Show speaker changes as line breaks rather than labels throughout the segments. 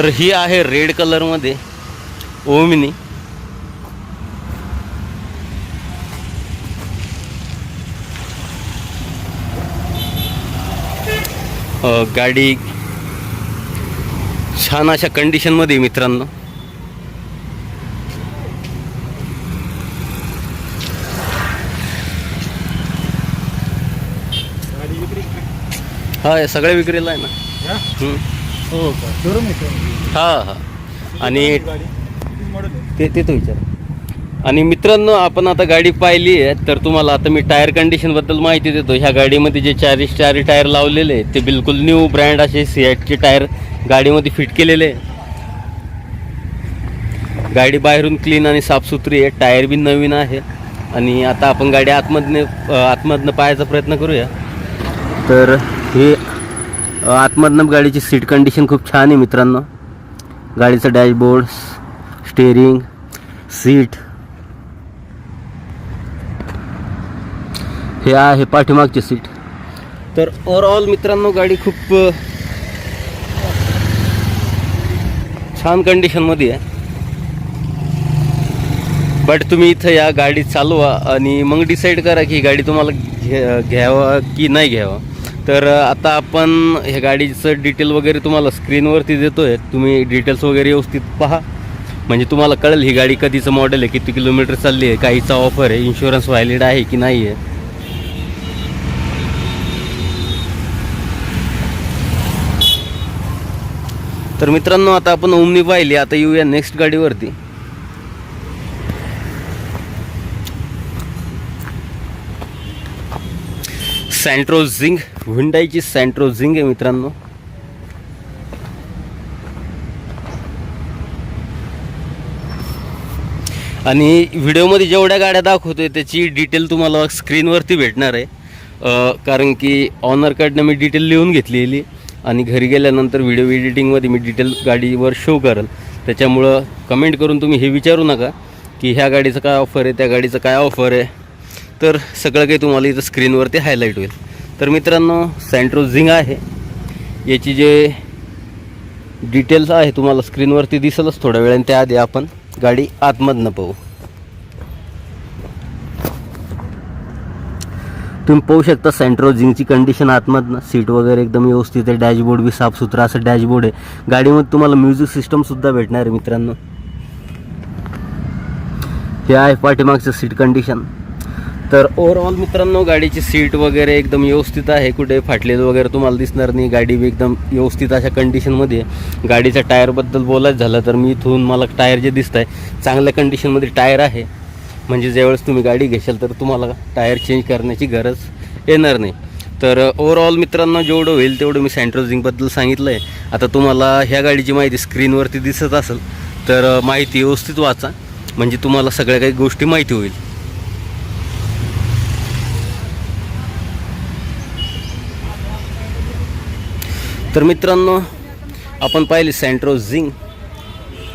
तर ही आहे रेड कलरमध्ये ओमिनी. गाडी छान अशा कंडिशनमध्ये मित्रांनो. हा हे सगळ्या विक्रीला आहे ना?
हा? का? शोरूम आहे
हा हा. आणि ते ते तो विचार. आणि मित्रांनो आपण आता गाडी पाहिली आहे तर तुम्हाला आता मी टायर कंडिशनबद्दल माहिती देतो. ह्या गाडीमध्ये जे चारी चारी टायर लावलेले आहेत ते बिलकुल न्यू ब्रँड असे सिॲटचे टायर गाडीमध्ये फिट केलेले आहे गाडी बाहेरून क्लीन आणि साफसुथरी आहे टायर बी नवीन आहे. आणि आता आपण गाडी आतमधने आतमधनं पाहायचा प्रयत्न करूया. तर आतमधनं गाडीची सीट कंडिशन खूप छान आहे मित्रांनो. गाडीचं डॅशबोर्ड स्टेअरिंग सीट हे आहे पाठीमागची सीट. तर ओवरऑल मित्रांनो गाडी खूप छान कंडिशनमध्ये आहे. बट तुम्ही इथं या गाडी चालवा आणि मग डिसाईड करा की गाडी तुम्हाला घ्या घ्यावा की नाही घ्यावा. तर आता आपण ह्या गाडीचं डिटेल वगैरे तुम्हाला स्क्रीनवरती देतो आहे तुम्ही डिटेल्स वगैरे व्यवस्थित पहा. म्हणजे तुम्हाला कळेल ही गाडी कधीचं मॉडेल आहे किती किलोमीटर चालली आहे काहीचा ऑफर आहे इन्शुरन्स व्हॅलिड आहे की नाही आहे. तर मित्रांनो आता आपण ओमनी पाहिली आता येऊया नेक्स्ट गाडीवरती. सँट्रो झिंग हुंडाईची सँट्रो झिंग आहे मित्रांनो. आणि व्हिडिओमध्ये जेवढ्या गाड्या दाखवतोय त्याची डिटेल तुम्हाला स्क्रीनवरती भेटणार आहे. कारण की ऑनरकडनं मी डिटेल लिहून घेतलेली आणि घरी गेल्यानंतर व्हिडिओ एडिटिंगमध्ये मी डिटेल गाडीवर शो करेल. त्याच्यामुळं कमेंट करून तुम्ही हे विचारू नका की ह्या गाडीचं काय ऑफर आहे त्या गाडीचं काय ऑफर आहे. तर सगळं काही तुम्हाला इथं स्क्रीनवरती हायलाईट होईल. तर मित्रांनो सँट्रो झिंग आहे. याची जे डिटेल्स आहे तुम्हाला स्क्रीनवरती दिसेलच थोड्या वेळाने त्याआधी आपण गाडी आतमधनं पाहू. तुम्ही पाहू शकता सँट्रो झिंगची कंडिशन आतमधनं. सीट वगैरे एकदम व्यवस्थित आहे. डॅशबोर्ड बी साफसुथरा असं डॅशबोर्ड आहे. गाडीमध्ये तुम्हाला म्युझिक सिस्टमसुद्धा भेटणार आहे मित्रांनो. हे आहे पाठीमागचं सीट कंडिशन तर ओव्हरऑल मित्रांनो गाडीची सीट वगैरे एकदम व्यवस्थित आहे. कुठे फाटलेलं वगैरे तुम्हाला दिसणार नाही. गाडी बी एकदम व्यवस्थित अशा कंडिशनमध्ये आहे. गाडीच्या टायरबद्दल बोलायचं झालं तर मी इथून मला टायर जे दिसत आहे चांगल्या कंडिशनमध्ये टायर आहे. म्हणजे ज्यावेळेस तुम्ही गाडी घेशाल तर तुम्हाला टायर चेंज करण्याची गरज येणार नाही. तर uh, ओव्हरऑल मित्रांनो जेवढं होईल तेवढं मी सँट्रोजिंगबद्दल सांगितलं आहे आता तुम्हाला ह्या गाडीची माहिती स्क्रीनवरती दिसत असेल तर uh, माहिती व्यवस्थित वाचा. म्हणजे तुम्हाला सगळ्या काही गोष्टी माहिती होईल. तर मित्रांनो आपण पाहिले सँट्रो झिंग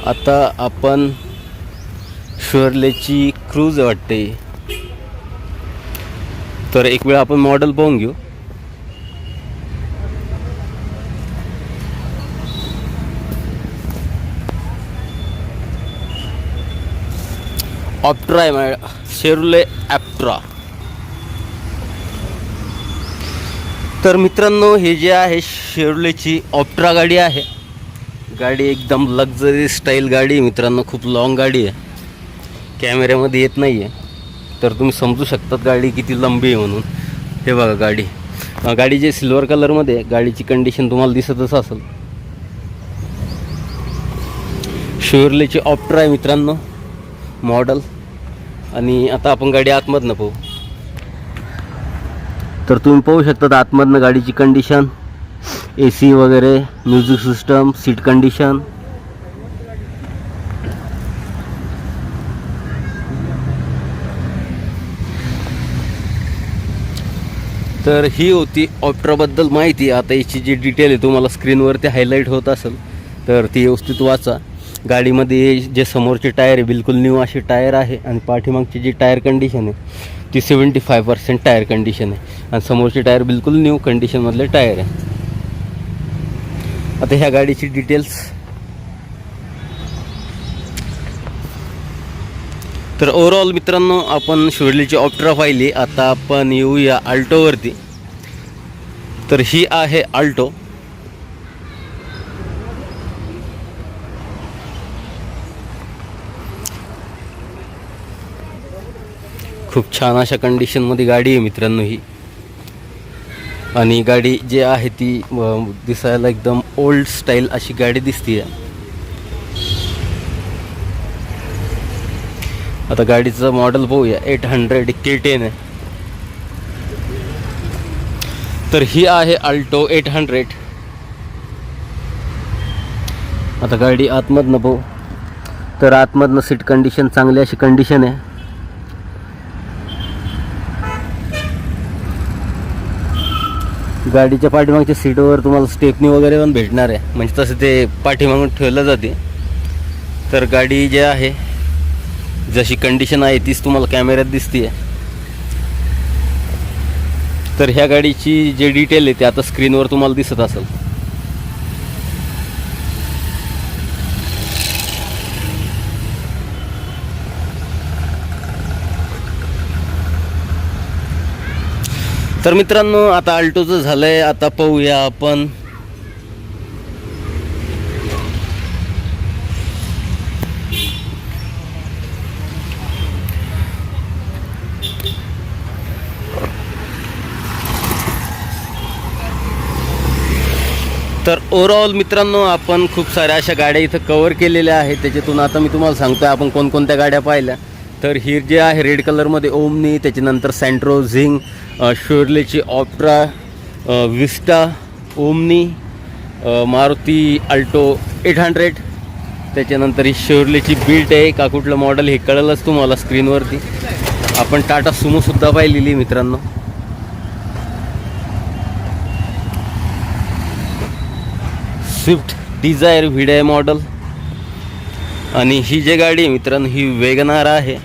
आता आपण शुअरलेची क्रूज वाटते. तर एक वेळ आपण मॉडेल पाहून घेऊ. ऑप्ट्रा आहे मॅ शेरुले ॲप्ट्रा तर मित्रांनो हे जे आहे शेवलेची ऑप्ट्रा गाडी आहे. गाडी एकदम लक्झरी स्टाईल गाडी आहे मित्रांनो खूप लाँग गाडी आहे. कॅमेऱ्यामध्ये येत नाही आहे तर तुम्ही समजू शकतात गाडी किती लंबी आहे म्हणून. हे बघा गाडी. गाडी जे सिल्वर कलरमध्ये आहे गाडीची कंडिशन तुम्हाला दिसतच असेल. शेवरलेची ऑप्ट्रा आहे मित्रांनो मॉडल आणि आता आपण गाडी आतमधनं पाहू. तर तुम्ही पाहू शकता आतमधनं गाडीची कंडिशन ए सी वगैरे म्युझिक सिस्टम सीट कंडिशन तर ही होती ऑप्ट्राबद्दल माहिती. आता याची जी डिटेल आहे तुम्हाला स्क्रीनवरती हायलाईट होत असेल तर ती व्यवस्थित वाचा. गाडीमध्ये जे समोरचे टायर आहे बिलकुल न्यू अशी टायर आहे आणि पाठीमागची जी टायर कंडिशन आहे ती seventy five percent tyre condition आहे. आणि समोरचे टायर बिलकुल न्यू कंडिशनमधले टायर आहे. आता ह्या गाडीची डिटेल्स तर ओवरऑल मित्रांनो आपण शिवडलीची ऑप्ट्रा पाहिली. आता आपण येऊया अल्टोवरती तर ही आहे आल्टो खूप छान अशा कंडिशनमध्ये गाडी आहे मित्रांनो ही. आणि गाडी जी आहे ती दिसायला एकदम ओल्ड स्टाईल अशी गाडी दिसते आता गाडीचं मॉडेल पाहूया एट हंड्रेड के टेन आहे. तर ही आहे अल्टो एट हंड्रेड आता गाडी आतमधनं पाहू तर आतमधनं सीट कंडिशन चांगली अशी कंडिशन आहे. गाडीच्या पाठीमागच्या सीटवर तुम्हाला स्टेपनी वगैरे पण भेटणार आहे. म्हणजे तसं ते पाठीमागून ठेवलं जाते. तर गाडी जी आहे जशी कंडिशन आहे तीच तुम्हाला कॅमेऱ्यात दिसते तर ह्या गाडीची जे डिटेल आहे ते आता स्क्रीनवर तुम्हाला दिसत असेल. तर मित्रांनो आता अल्टोचं झालंय. आता पाहूया आपण. तर ओव्हरऑल मित्रांनो आपण खूप साऱ्या अशा गाड्या इथं कवर केलेल्या आहेत. त्याच्यातून आता मी तुम्हाला सांगतोय आपण कोणकोणत्या गाड्या पाहिल्या. तर ही जे आहे रेड कलरमध्ये ओमनी त्याच्यानंतर Santro Zing शोर्लेची Optra Vista Omni Maruti Alto eight hundred त्याच्यानंतर ही शोरलेची बिल्ट आहे. का कुठलं मॉडेल हे कळलंच तुम्हाला स्क्रीनवरती आपण टाटा सुमोसुद्धा पाहिलेली मित्रांनो. स्विफ्ट डिझायर व्हिडाय मॉडल आणि ही जी गाडी आहे मित्रांनो ही वेगनार आहे.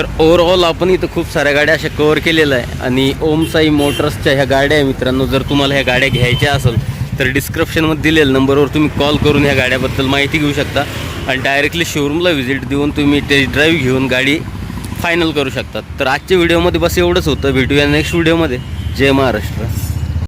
तर ओवरऑल आपण इथं खूप साऱ्या गाड्या अशा कवर केलेल्या आहे. आणि ओम साई मोटर्सच्या ह्या गाड्या आहे मित्रांनो. जर तुम्हाला ह्या गाड्या घ्यायच्या असेल तर डिस्क्रिप्शनमध्ये दिलेल्या नंबरवर तुम्ही कॉल करून ह्या गाड्याबद्दल माहिती घेऊ शकता. आणि डायरेक्टली शोरूमला व्हिजिट देऊन तुम्ही टेस्ट ड्राईव्ह घेऊन गाडी फायनल करू शकतात तर आजच्या व्हिडिओमध्ये बस एवढंच होतं. भेटूया नेक्स्ट व्हिडिओमध्ये जय महाराष्ट्र.